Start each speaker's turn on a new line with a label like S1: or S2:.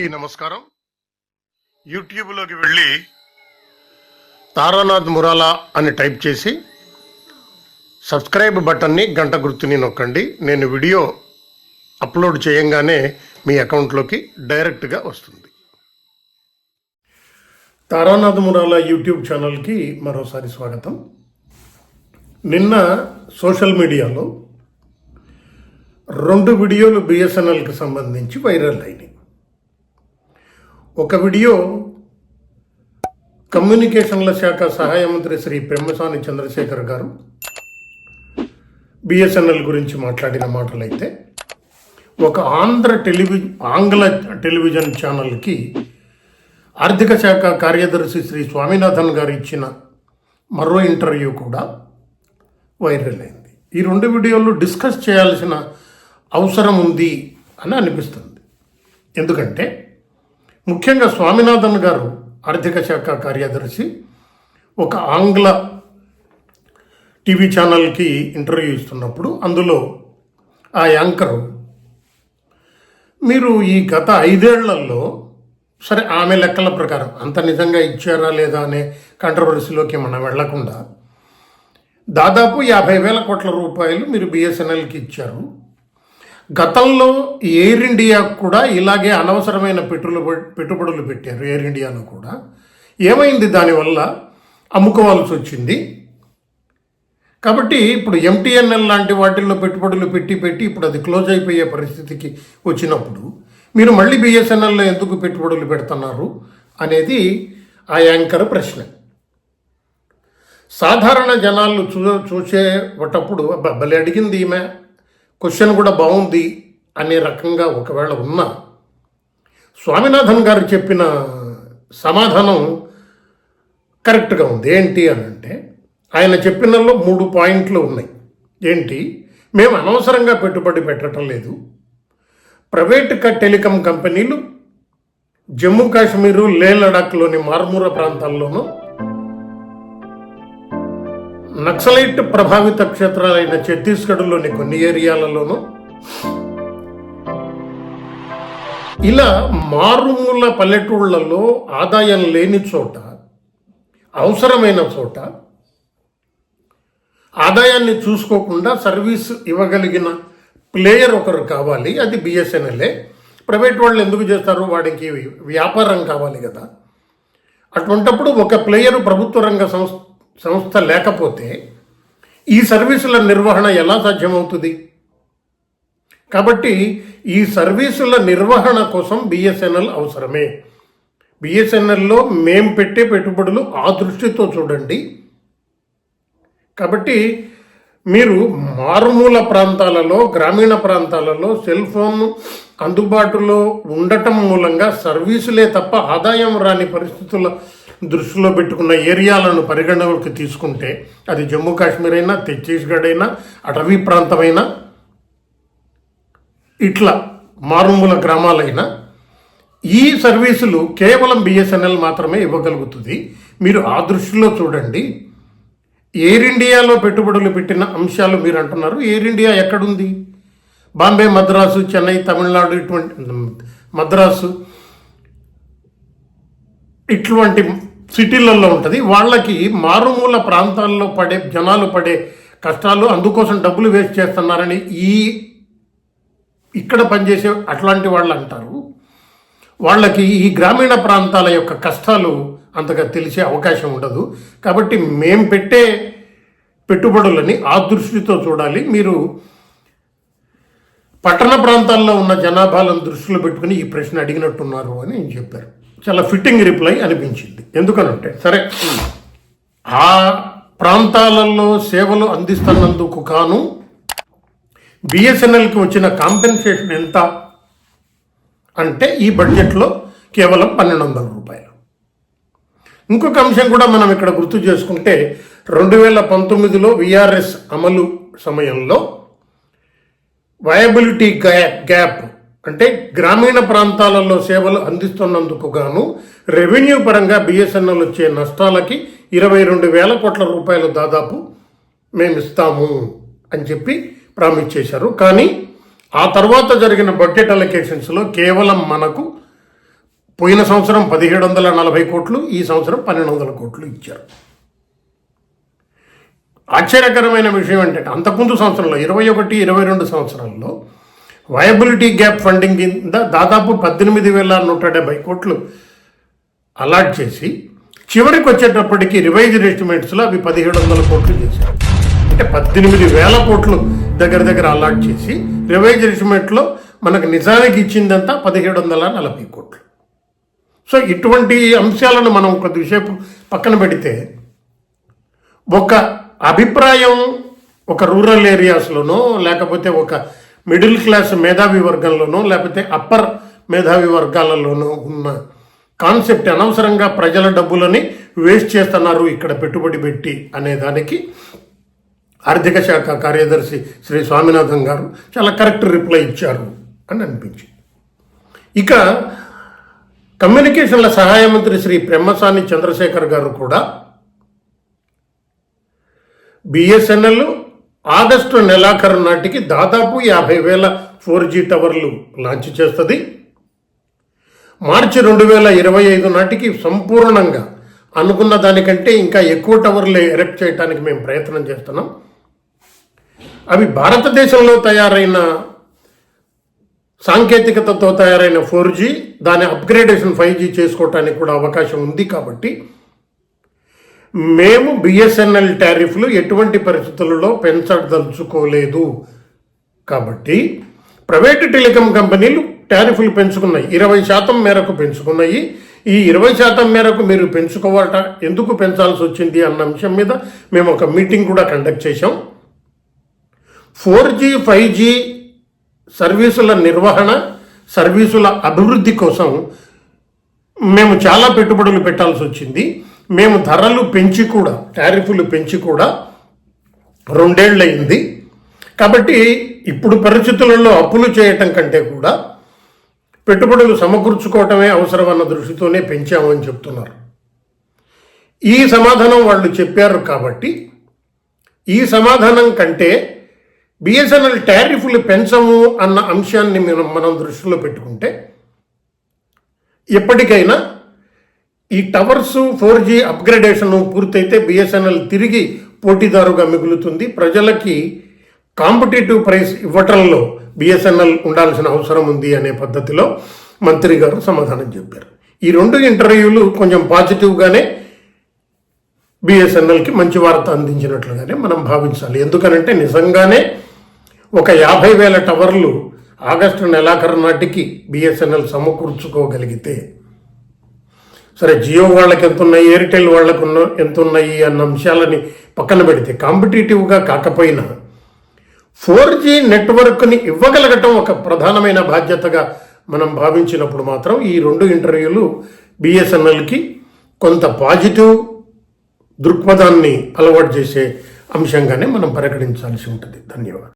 S1: అందరికీ నమస్కారం. యూట్యూబ్లోకి వెళ్ళి తారానాథ్ మురాలా అని టైప్ చేసి సబ్స్క్రైబ్ బటన్ని గంట గుర్తుని నొక్కండి. నేను వీడియో అప్లోడ్ చేయంగానే మీ అకౌంట్లోకి డైరెక్ట్గా వస్తుంది. తారానాథ్ మురాలా యూట్యూబ్ ఛానల్కి మరోసారి స్వాగతం. నిన్న సోషల్ మీడియాలో రెండు వీడియోలు బిఎస్ఎన్ఎల్కి సంబంధించి వైరల్ అయినాయి. ఒక వీడియో కమ్యూనికేషన్ల శాఖ సహాయ మంత్రి శ్రీ పెమ్మసాని చంద్రశేఖర్ గారు బిఎస్ఎన్ఎల్ గురించి మాట్లాడిన మాటలైతే ఒక ఆంధ్ర టెలివి ఆంగ్ల టెలివిజన్ ఛానల్కి ఆర్థిక శాఖ కార్యదర్శి శ్రీ స్వామినాథన్ గారు ఇచ్చిన మరో ఇంటర్వ్యూ కూడా వైరల్ అయింది. ఈ రెండు వీడియోలు డిస్కస్ చేయాల్సిన అవసరం ఉంది అని అనిపిస్తుంది. ఎందుకంటే ముఖ్యంగా స్వామినాథన్ గారు ఆర్థిక శాఖ కార్యదర్శి ఒక ఆంగ్ల టీవీ ఛానల్కి ఇంటర్వ్యూ ఇస్తున్నప్పుడు అందులో ఆ యాంకరు మీరు ఈ గత ఐదేళ్ళలో సరే ఆమె లెక్కల ప్రకారం అంత నిజంగా ఇచ్చారా లేదా అనే కంట్రవర్సీలోకి మనం వెళ్ళకుండా దాదాపు యాభై వేల కోట్ల రూపాయలు మీరు బిఎస్ఎన్ఎల్కి ఇచ్చారు. గతంలో ఎయిర్ ఇండియా కూడా ఇలాగే అనవసరమైన పెట్టులు పెట్టుబడులు పెట్టారు ఎయిర్ ఇండియాలో కూడా. ఏమైంది దానివల్ల? అమ్ముకోవాల్సి వచ్చింది. కాబట్టి ఇప్పుడు ఎంటీఎన్ఎల్ లాంటి వాటిల్లో పెట్టుబడులు పెట్టి పెట్టి ఇప్పుడు అది క్లోజ్ అయిపోయే పరిస్థితికి వచ్చినప్పుడు మీరు మళ్ళీ బిఎస్ఎన్ఎల్లో ఎందుకు పెట్టుబడులు పెడుతున్నారు అనేది ఆ యాంకర్ ప్రశ్న. సాధారణ జనాలు చూ చూసేటప్పుడు భలే అడిగింది ఈమె. క్వశ్చన్ కూడా బాగుంది అనే రకంగా ఒకవేళ ఉన్నా స్వామినాథన్ గారు చెప్పిన సమాధానం కరెక్ట్గా ఉంది. ఏంటి అని అంటే ఆయన చెప్పినలో మూడు పాయింట్లు ఉన్నాయి. ఏంటి? మేము అనవసరంగా పెట్టుబడి పెట్టడం లేదు. ప్రైవేట్ టెలికాం కంపెనీలు జమ్మూ కాశ్మీరు లే లడాఖ్లోని మారుమూల ప్రాంతాల్లోనూ నక్సలైట్ ప్రభావిత క్షేత్రాలైన ఛత్తీస్గఢ్లోని కొన్ని ఏరియాలలోనూ ఇలా మారుమూల పల్లెటూళ్ళలో ఆదాయం లేని చోట అవసరమైన చోట ఆదాయాన్ని చూసుకోకుండా సర్వీస్ ఇవ్వగలిగిన ప్లేయర్ ఒకరు కావాలి. అది బిఎస్ఎన్ఎల్ఏ ప్రైవేట్ వాళ్ళు ఎందుకు చేస్తారు? వాడికి వ్యాపారం కావాలి కదా. అటువంటప్పుడు ఒక ప్లేయర్ ప్రభుత్వ రంగ సంస్థ సంస్థ లేకపోతే ఈ సర్వీసుల నిర్వహణ ఎలా సాధ్యమవుతుంది? కాబట్టి ఈ సర్వీసుల నిర్వహణ కోసం బిఎస్ఎన్ఎల్ అవసరమే. బిఎస్ఎన్ఎల్లో మేం పెట్టే పెట్టుబడులు ఆ దృష్టితో చూడండి. కాబట్టి మీరు మారుమూల ప్రాంతాలలో గ్రామీణ ప్రాంతాలలో సెల్ ఫోన్ అందుబాటులో ఉండటం మూలంగా సర్వీసులే తప్ప ఆదాయం రాని పరిస్థితుల దృష్టిలో పెట్టుకున్న ఏరియాలను పరిగణలోకి తీసుకుంటే అది జమ్మూ కాశ్మీర్ అయినా ఛత్తీస్గఢ్ అయినా అటవీ ప్రాంతమైనా ఇట్లా మారుమూల గ్రామాలైనా ఈ సర్వీసులు కేవలం బిఎస్ఎన్ఎల్ మాత్రమే ఇవ్వగలుగుతుంది. మీరు ఆ దృష్టిలో చూడండి. ఎయిర్ ఇండియాలో పెట్టుబడులు పెట్టిన అంశాలు మీరు అంటున్నారు. ఎయిర్ ఇండియా ఎక్కడుంది? బాంబే మద్రాసు చెన్నై తమిళనాడు ఇటువంటి మద్రాసు ఇటువంటి సిటీలలో ఉంటుంది. వాళ్ళకి మారుమూల ప్రాంతాల్లో పడే జనాలు పడే కష్టాలు అందుకోసం డబ్బులు వేస్ట్ చేస్తున్నారని ఈ ఇక్కడ పనిచేసే అట్లాంటి వాళ్ళు అంటారు. వాళ్ళకి ఈ గ్రామీణ ప్రాంతాల యొక్క కష్టాలు అంతగా తెలిసే అవకాశం ఉండదు. కాబట్టి మేం పెట్టే పెట్టుబడులని ఆ దృష్టితో చూడాలి. మీరు పట్టణ ప్రాంతాల్లో ఉన్న జనాభాలను దృష్టిలో పెట్టుకుని ఈ ప్రశ్న అడిగినట్టున్నారు అని చెప్పారు చాలా ఫిట్టింగ్ రిప్లై అనిపించింది. ఎందుకనంటే సరే ఆ ప్రాంతాలలో సేవలు అందిస్తున్నందుకు కాను బిఎస్ఎన్ఎల్కి వచ్చిన కాంపెన్సేషన్ ఎంత అంటే ఈ బడ్జెట్లో కేవలం పన్నెండు వందల రూపాయలు. ఇంకొక అంశం కూడా మనం ఇక్కడ గుర్తు చేసుకుంటే రెండు వేల పంతొమ్మిదిలో విఆర్ఎస్ అమలు సమయంలో వయబిలిటీ గ్యాప్ గ్యాప్ అంటే గ్రామీణ ప్రాంతాలలో సేవలు అందిస్తున్నందుకు గాను రెవెన్యూ పరంగా బిఎస్ఎన్ఎల్ వచ్చే నష్టాలకి ఇరవై రెండు వేల కోట్ల రూపాయలు దాదాపు మేము ఇస్తాము అని చెప్పి ప్రామిస్ చేశారు కానీ ఆ తర్వాత జరిగిన బడ్జెట్ అలొకేషన్స్లో కేవలం మనకు పోయిన సంవత్సరం పదిహేడు వందల నలభై కోట్లు ఈ సంవత్సరం పన్నెండు వందల కోట్లు ఇచ్చారు. ఆశ్చర్యకరమైన విషయం ఏంటంటే అంతకుముందు సంవత్సరంలో ఇరవై ఒకటి ఇరవై రెండు సంవత్సరాల్లో వయబిలిటీ గ్యాప్ ఫండింగ్ కింద దాదాపు పద్దెనిమిది వేల నూట డెబ్బై కోట్లు అలాట్ చేసి చివరికి వచ్చేటప్పటికి రివైజ్డ్ ఎస్టిమేట్స్లో అవి పదిహేడు వందల కోట్లు చేశారు. అంటే పద్దెనిమిది వేల కోట్లు దగ్గర దగ్గర అలాట్ చేసి రివైజ్డ్ ఎస్టిమేట్లో మనకు నిజానికి ఇచ్చిందంతా పదిహేడు వందల నలభై కోట్లు. సో ఇటువంటి అంశాలను మనం కొద్దిసేపు పక్కన పెడితే ఒక అభిప్రాయం ఒక రూరల్ ఏరియాస్లోనో లేకపోతే ఒక మిడిల్ క్లాస్ మేధావి వర్గంలోనో లేకపోతే అప్పర్ మేధావి వర్గాలలోనో ఉన్న కాన్సెప్ట్ అనవసరంగా ప్రజల డబ్బులని వేస్ట్ చేస్తున్నారు ఇక్కడ పెట్టుబడి పెట్టి అనే దానికి ఆర్థిక శాఖ కార్యదర్శి శ్రీ స్వామినాథన్ గారు చాలా కరెక్ట్ రిప్లై ఇచ్చారు అని అనిపించింది. ఇక కమ్యూనికేషన్ల సహాయ మంత్రి శ్రీ బ్రహ్మసాని చంద్రశేఖర్ గారు కూడా బిఎస్ఎన్ఎల్ ఆగస్టు నెలాఖరు నాటికి దాదాపు యాభై వేల ఫోర్ జీ టవర్లు లాంచ్ చేస్తుంది. మార్చి రెండు వేల ఇరవై ఐదు నాటికి సంపూర్ణంగా అనుకున్న దానికంటే ఇంకా ఎక్కువ టవర్లు ఎరెక్ట్ చేయడానికి మేము ప్రయత్నం చేస్తున్నాం. అవి భారతదేశంలో తయారైన సాంకేతికతతో తయారైన ఫోర్ జీ దాని అప్గ్రేడేషన్ ఫైవ్ జీ చేసుకోవటానికి కూడా అవకాశం ఉంది కాబట్టి మేము బిఎస్ఎన్ఎల్ టారిఫ్లు ఎటువంటి పరిస్థితులలో పెంచదలుచుకోలేదు. కాబట్టి ప్రైవేటు టెలికాం కంపెనీలు టారిఫ్లు పెంచుకున్నాయి. ఇరవై శాతం మేరకు పెంచుకున్నాయి. ఈ ఇరవై శాతం మేరకు మీరు పెంచుకోవాలట ఎందుకు పెంచాల్సి వచ్చింది అన్న అంశం మీద మేము ఒక మీటింగ్ కూడా కండక్ట్ చేశాం. ఫోర్ జీ ఫైవ్ జీ సర్వీసుల నిర్వహణ సర్వీసుల అభివృద్ధి కోసం మేము చాలా పెట్టుబడులు పెట్టాల్సి వచ్చింది. మేము ధరలు పెంచి కూడా టారిఫ్లు పెంచి కూడా రెండేళ్ళయింది కాబట్టి ఇప్పుడు పరిస్థితులలో అప్పులు చేయటం కంటే కూడా పెట్టుబడులు సమకూర్చుకోవటమే అవసరం అన్న దృష్టితోనే పెంచామని చెప్తున్నారు. ఈ సమాధానం వాళ్ళు చెప్పారు కాబట్టి ఈ సమాధానం కంటే బిఎస్ఎన్ఎల్ టారిఫ్లు పెంచము అన్న అంశాన్ని మనం మనం దృష్టిలో పెట్టుకుంటే ఎప్పటికైనా ఈ టవర్స్ ఫోర్ జీ అప్గ్రేడేషన్ పూర్తయితే బిఎస్ఎన్ఎల్ తిరిగి పోటీదారుగా మిగులుతుంది. ప్రజలకి కాంపిటేటివ్ ప్రైస్ ఇవ్వటంలో బిఎస్ఎన్ఎల్ ఉండాల్సిన అవసరం ఉంది అనే పద్ధతిలో మంత్రి గారు సమాధానం చెప్పారు. ఈ రెండు ఇంటర్వ్యూలు కొంచెం పాజిటివ్గానే బిఎస్ఎన్ఎల్కి మంచి వార్త అందించినట్లుగానే మనం భావించాలి. ఎందుకనంటే నిజంగానే ఒక యాభై వేల టవర్లు ఆగస్టు నెలాఖరు నాటికి బిఎస్ఎన్ఎల్ సమకూర్చుకోగలిగితే సరే జియో వాళ్ళకి ఎంత ఉన్నాయి ఎయిర్టెల్ వాళ్ళకు ఉన్న ఎంత ఉన్నాయి అన్న అంశాలని పక్కన పెడితే కాంపిటేటివ్గా కాకపోయినా ఫోర్ జీ నెట్వర్క్ని ఇవ్వగలగటం ఒక ప్రధానమైన బాధ్యతగా మనం భావించినప్పుడు మాత్రం ఈ రెండు ఇంటర్వ్యూలు బిఎస్ఎన్ఎల్కి కొంత పాజిటివ్ దృక్పథాన్ని అలవాటు చేసే అంశంగానే మనం పరిగణించాల్సి ఉంటుంది. ధన్యవాదాలు.